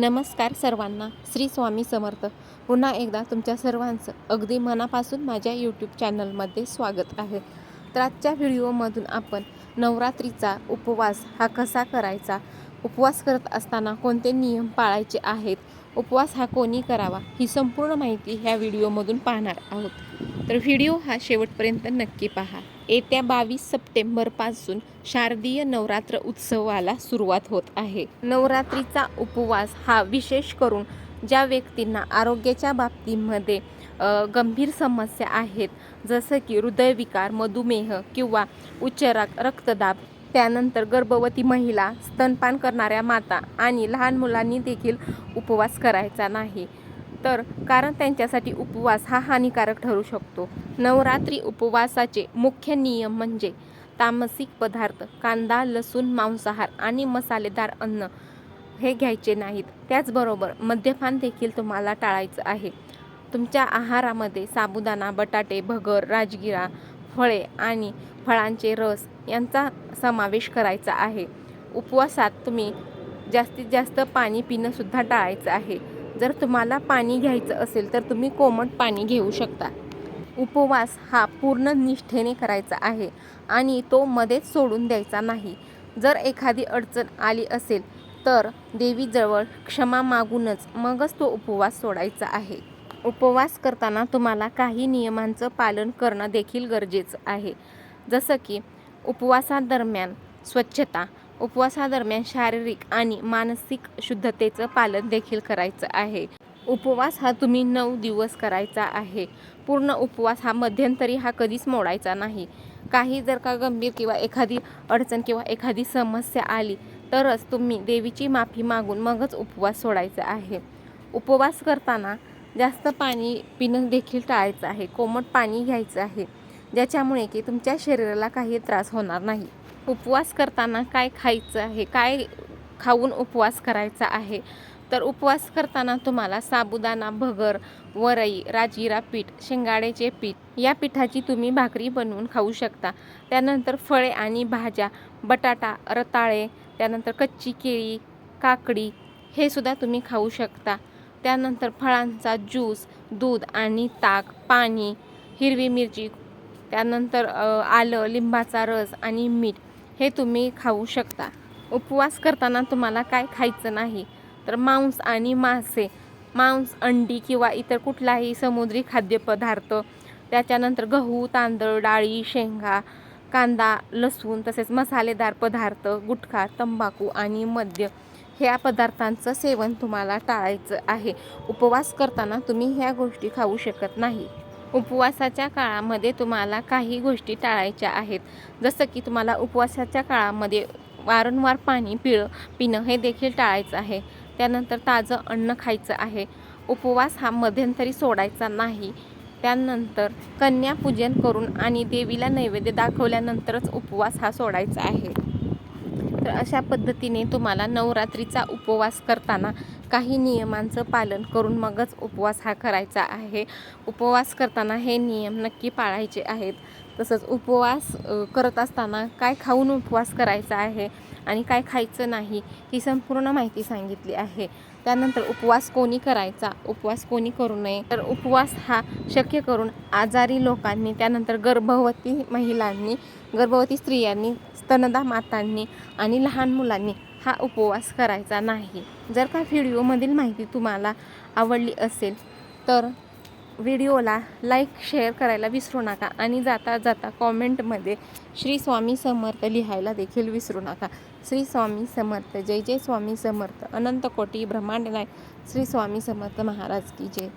नमस्कार सर्वांना. श्री स्वामी समर्थ. पुन्हा एकदा तुमच्या सर्वांचं अगदी मनापासून माझ्या यूट्यूब चॅनलमध्ये स्वागत आहे. तर आजच्या व्हिडिओमधून आपण नवरात्रीचा उपवास हा कसा करायचा? उपवास करत असताना कोणते नियम पाळायचे आहेत? उपवास हा कोणी करावा? ही संपूर्ण माहिती ह्या व्हिडिओमधून पाहणार आहोत. तर व्हिडिओ हा शेवटपर्यंत नक्की पहा. येत्या बावीस सप्टेंबरपासून शारदीय नवरात्र उत्सवाला सुरुवात होत आहे. नवरात्रीचा उपवास हा विशेष करून ज्या व्यक्तींना आरोग्याच्या बाबतीमध्ये गंभीर समस्या आहेत जसं की हृदयविकार मधुमेह किंवा उच्च रक्तदाब त्यानंतर गर्भवती महिला स्तनपान करणाऱ्या माता आणि लहान मुलांनी देखील उपवास करायचा नाही. तर कारण त्यांच्यासाठी उपवास हा हानिकारक ठरू शकतो. नवरात्री उपवासाचे मुख्य नियम म्हणजे तामसिक पदार्थ कांदा लसूण मांसाहार आणि मसालेदार अन्न हे घ्यायचे नाहीत. त्याचबरोबर मद्यपान देखील तुम्हाला टाळायचं आहे. तुमच्या आहारामध्ये साबुदाणा बटाटे भगर राजगिरा फळे आणि फळांचे रस यांचा समावेश करायचा आहे. उपवासात तुम्ही जास्तीत जास्त पाणी पिणंसुद्धा टाळायचं आहे. जर तुम्हाला पाणी घ्यायचं असेल तर तुम्ही कोमट पाणी घेऊ शकता. उपवास हा पूर्ण निष्ठेने करायचा आहे आणि तो मध्येच सोडून द्यायचा नाही. जर एखादी अडचण आली असेल तर देवीजवळ क्षमा मागूनच मगच तो उपवास सोडायचा आहे. उपवास करताना तुम्हाला काही नियमांचं पालन करणं देखील गरजेचं आहे. जसं की उपवासादरम्यान स्वच्छता उपवासादरम्यान शारीरिक आणि मानसिक शुद्धतेचं पालन देखील करायचं आहे. उपवास हा तुम्ही नऊ दिवस करायचा आहे. पूर्ण उपवास हा मध्यंतरी हा कधीच मोडायचा नाही. काही जर का गंभीर किंवा एखादी अडचण किंवा एखादी समस्या आली तरच तुम्ही देवीची माफी मागून मगच उपवास सोडायचा आहे. उपवास करताना जास्त पाणी पिणं देखील टाळायचं आहे. कोमट पाणी घ्यायचं आहे. ज्याच्यामुळे की तुमच्या शरीराला काही त्रास होणार नाही. उपवास करताना काय खायचं आहे? काय खाऊन उपवास करायचा आहे? तर उपवास करताना तुम्हाला साबुदाणा भगर वरई राजगिरा पीठ शेंगाड्याचे पीठ या पिठाची तुम्ही भाकरी बनवून खाऊ शकता. त्यानंतर फळे आणि भाज्या बटाटा रताळे त्यानंतर कच्ची केळी काकडी हे सुद्धा तुम्ही खाऊ शकता. त्यानंतर फळांचा ज्यूस दूध आणि ताक पाणी हिरवी मिरची त्यानंतर आलं लिंबाचा रस आणि मीठ हे तुम्ही खाऊ शकता. उपवास करताना तुम्हाला काय खायचं नाही. तर मांस आणि मासे मांस अंडी किंवा इतर कुठलाही समुद्री खाद्यपदार्थ त्याच्यानंतर गहू तांदळ डाळी शेंगा कांदा लसूण तसेच मसालेदार पदार्थ गुटखा तंबाखू आणि मद्य ह्या पदार्थांचं सेवन तुम्हाला टाळायचं आहे. उपवास करताना तुम्ही ह्या गोष्टी खाऊ शकत नाही. उपवासाच्या काळामध्ये तुम्हाला काही गोष्टी टाळायच्या आहेत. जसं की तुम्हाला उपवासाच्या काळामध्ये वारंवार पाणी पिळं पिणं हे देखील टाळायचं आहे. त्यानंतर ताजं अन्न खायचं आहे. उपवास हा मध्यंतरी सोडायचा नाही. त्यानंतर कन्यापूजन करून आणि देवीला नैवेद्य दाखवल्यानंतरच उपवास हा सोडायचा आहे. तर अशा पद्धतीने तुम्हाला नवरात्रीचा उपवास करताना काही नियमांचं पालन करून मगच उपवास हा करायचा आहे. उपवास करताना हे नियम नक्की पाळायचे आहेत. तसंच उपवास करत असताना काय खाऊन उपवास करायचा आहे आणि काय खायचं नाही ही संपूर्ण माहिती सांगितली आहे. त्यानंतर उपवास कोणी करायचा? उपवास कोणी करू नये? तर उपवास हा शक्य करून आजारी लोकांनी त्यानंतर गर्भवती महिलांनी गर्भवती स्त्रियांनी स्तनदा मातांनी आणि लहान मुलांनी हा उपवास करायचा नाही. जर का व्हिडिओमधील माहिती तुम्हाला आवडली असेल तर व्हिडिओला लाईक शेअर करायला विसरू नका आणि जाता जाता कॉमेंटमध्ये श्री स्वामी समर्थ लिहायला देखील विसरू नका. श्री स्वामी समर्थ जय जय स्वामी समर्थ. अनंत कोटी ब्रह्मांड नायक श्री स्वामी समर्थ महाराज की जय.